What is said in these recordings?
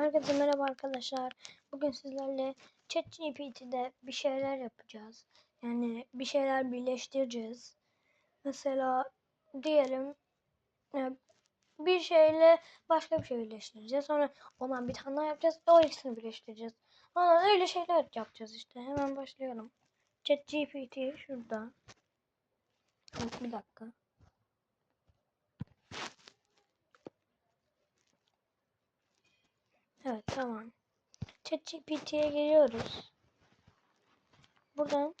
Herkese merhaba arkadaşlar. Bugün sizlerle ChatGPT'de bir şeyler yapacağız. Yani bir şeyler birleştireceğiz. Mesela diyelim e, bir şeyle başka bir şey birleştireceğiz. Sonra ondan bir tane daha yapacağız. O ikisini birleştireceğiz. Sonra öyle şeyler yapacağız işte. Hemen başlayalım. ChatGPT şurada. Bir dakika. Evet tamam. ChatGPT'ye giriyoruz. Buradan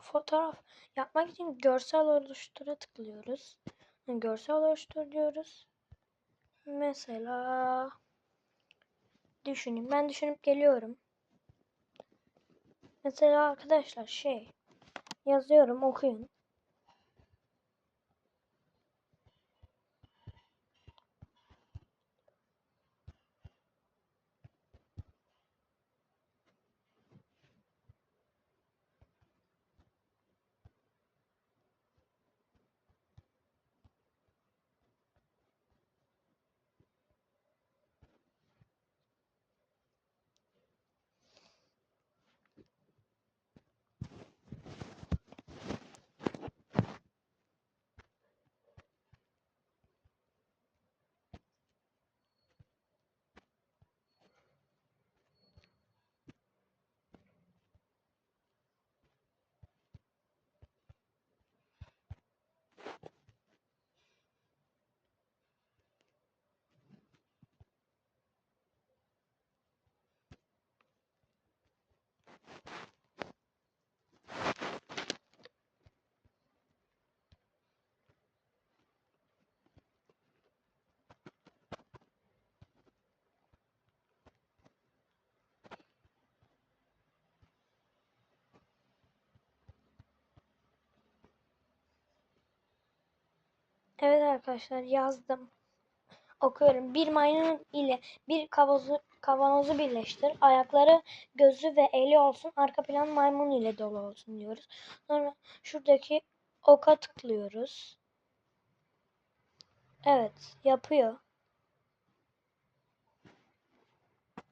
fotoğraf yapmak için görsel oluştura tıklıyoruz. Görsel oluştur diyoruz. Mesela düşünün. Ben düşünüp geliyorum. Mesela arkadaşlar şey yazıyorum okuyun. Evet arkadaşlar yazdım. Okuyorum. Bir maymun ile bir kavanozu, kavanozu birleştir. Ayakları, gözü ve eli olsun. Arka plan maymun ile dolu olsun diyoruz. Sonra şuradaki oka tıklıyoruz. Evet, yapıyor.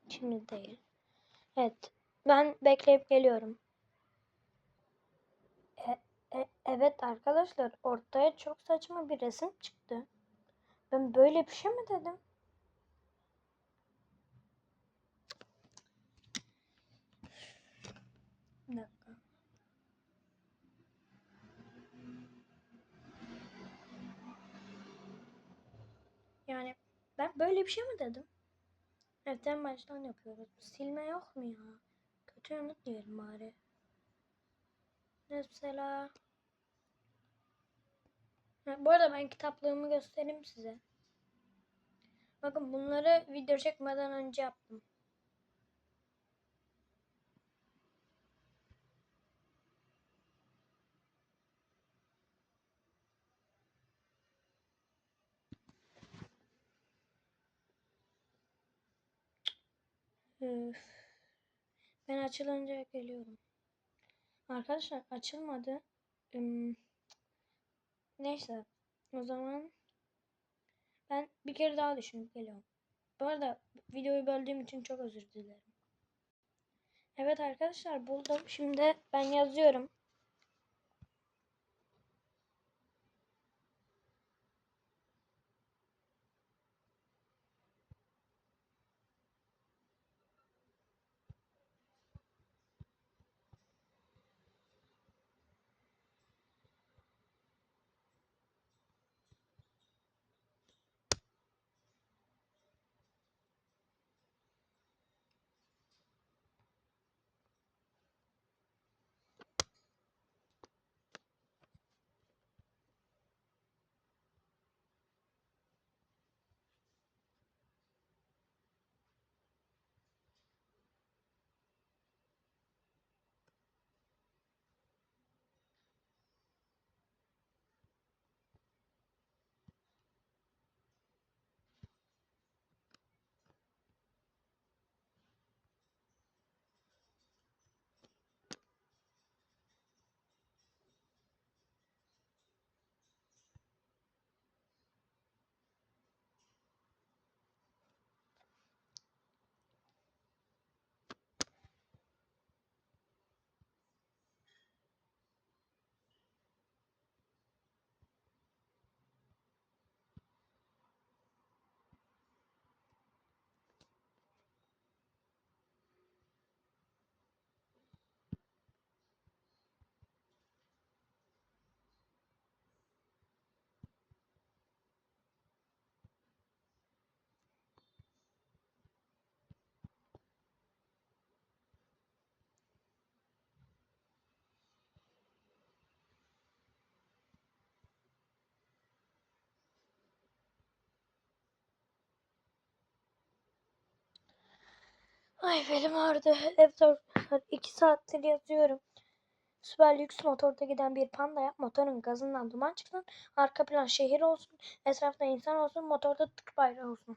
Şimdi değil. Evet, ben bekleyip geliyorum. E, evet arkadaşlar, ortaya çok saçma bir resim çıktı. Ben böyle bir şey mi dedim? Yani ben böyle bir şey mi dedim? Evet en baştan yapıyoruz. Silme yok mu ya? Kötü yanıt diyelim bari. Mesela Ha, bu arada ben kitaplığımı göstereyim size. Bakın bunları video çekmeden önce yaptım. Üf. Ben açılınca geliyorum. Arkadaşlar açılmadı. Neyse. O zaman ben bir kere daha düşünüp geliyorum. Bu arada videoyu böldüğüm için çok özür dilerim. Evet arkadaşlar buldum. Şimdi ben yazıyorum. Ay belim ağrıdı. Arkadaşlar 2 saattir yazıyorum. Süper lüks motorda giden bir panda. Motorun gazından duman çıksın. Arka plan şehir olsun. Etrafta insan olsun. Motorda Türk bayrağı olsun.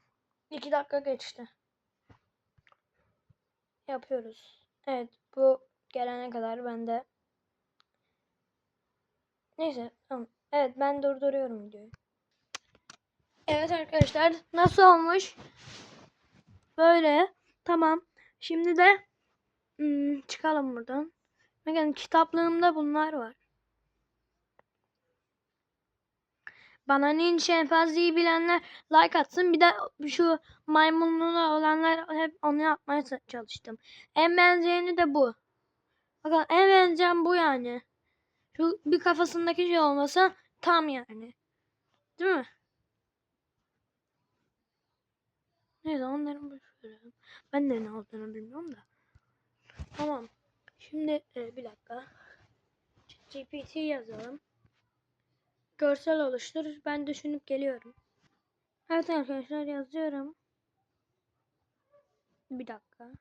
2 dakika geçti. Yapıyoruz. Evet bu gelene kadar ben de Neyse tamam. Evet ben durduruyorum videoyu. Evet arkadaşlar nasıl olmuş? Böyle. Tamam. Şimdi de hmm, çıkalım buradan. Bakın kitaplığımda bunlar var. Bana ninja şempanzeyi bilenler like atsın. Bir de şu maymunlu olanlar hep onu yapmaya çalıştım. En benzeyeni de bu. Bakın en benzeyen bu yani. Şu bir kafasındaki şey olmasa tam yani. Değil mi? Neyse onların boş verelim. Ben de ne olduğunu bilmiyorum da. Tamam. Şimdi e, bir dakika. GPT yazalım. Görsel oluştur. Ben düşünüp geliyorum. Evet arkadaşlar yazıyorum. Bir dakika.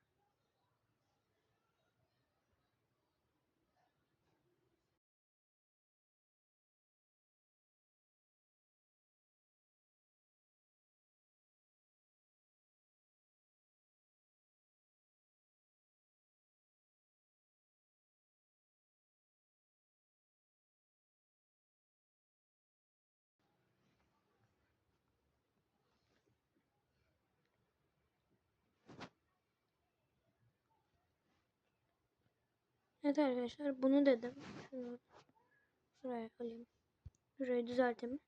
Evet arkadaşlar bunu dedim. Şunu şuraya alayım. Şurayı düzelteyim.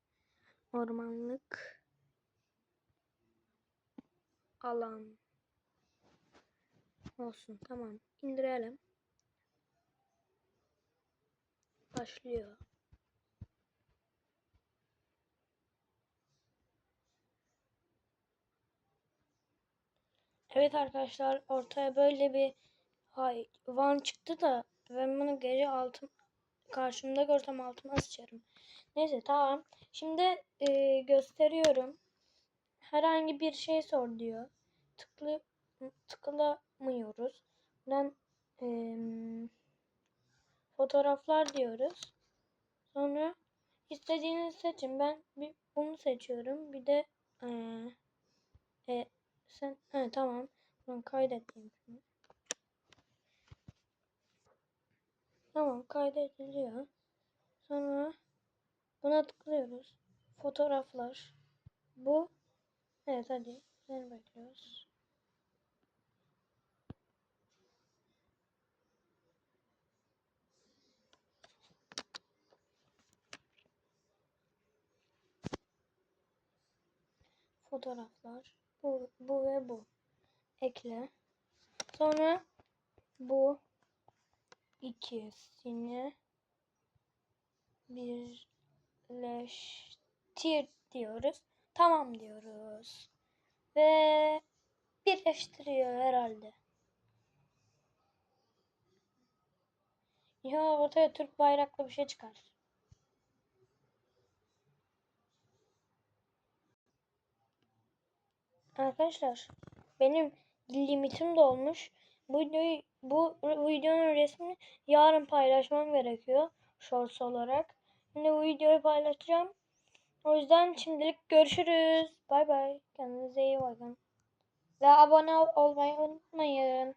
Ormanlık alan olsun. Tamam. indirelim. Başlıyor. Evet arkadaşlar ortaya böyle bir hay van çıktı da ben bunu geri altın karşımda görsem altıma sıçarım. Neyse tamam. Şimdi e, gösteriyorum. Herhangi bir şey sor diyor. Tıklı tıklamıyoruz. Ben e, fotoğraflar diyoruz. Sonra istediğinizi seçin. Ben bir bunu seçiyorum. Bir de e, e, sen he, tamam. Ben kaydettim şimdi. Tamam kaydediliyor. Sonra buna tıklıyoruz. Fotoğraflar. Bu. Evet hadi. Seni bekliyoruz. Fotoğraflar. Bu, bu ve bu. Ekle. Sonra bu ikisini birleştir diyoruz. Tamam diyoruz. Ve birleştiriyor herhalde. Ya ortaya Türk bayraklı bir şey çıkar. Arkadaşlar benim limitim dolmuş. Bu videoyu bu videonun resmini yarın paylaşmam gerekiyor shorts olarak. Şimdi bu videoyu paylaşacağım. O yüzden şimdilik görüşürüz. Bay bay. Kendinize iyi bakın. Ve abone olmayı unutmayın.